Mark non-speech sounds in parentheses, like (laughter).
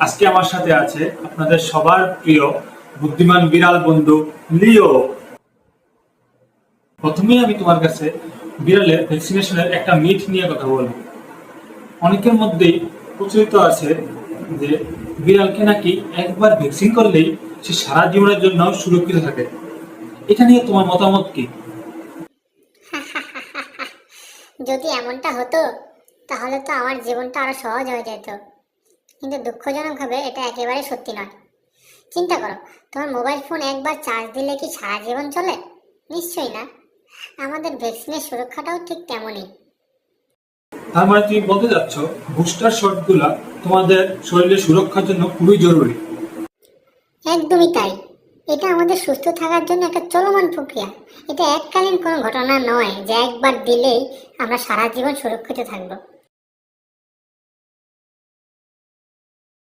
আজকে আমার সাথে আছে আপনাদের সবার প্রিয়, বুদ্ধিমান বিড়াল বন্ধু লিও। প্রথমেই আমি তোমার কাছে বিড়ালের ভ্যাকসিনেশনের একটা মিথ নিয়ে কথা বলব। অনেকের মধ্যেই প্রচলিত আছে যে বিড়ালকে নাকি একবার ভ্যাকসিন করলেই সে সারা জীবনের জন্য সুরক্ষিত থাকে। এটা নিয়ে তোমার মতামত কি? (laughs) যদি এমনটা হতো, তাহলে তো আমার জীবনটা আরও সহজ হয়ে যেত। কিন্তু দুঃখজনকভাবে এটা একেবারে সত্যি নয়। চিন্তা করো তোমার মোবাইল ফোন একবার চার্জ দিলে কি সারা জীবন চলে? নিশ্চয়ই না। আমাদের ভ্যাকসিনের সুরক্ষাটাও ঠিক তেমনই। তার মানে তুমি বলতে যাচ্ছ বুস্টার শটগুলা তোমাদের শরীরের সুরক্ষার জন্য খুবই জরুরি। একদমই তাই। এটা আমাদের সুস্থ থাকার জন্য একটা চলমান প্রক্রিয়া। এটা এককালীন কোনো ঘটনা নয় যে একবার দিলেই আমরা সারা জীবন সুরক্ষিত থাকব।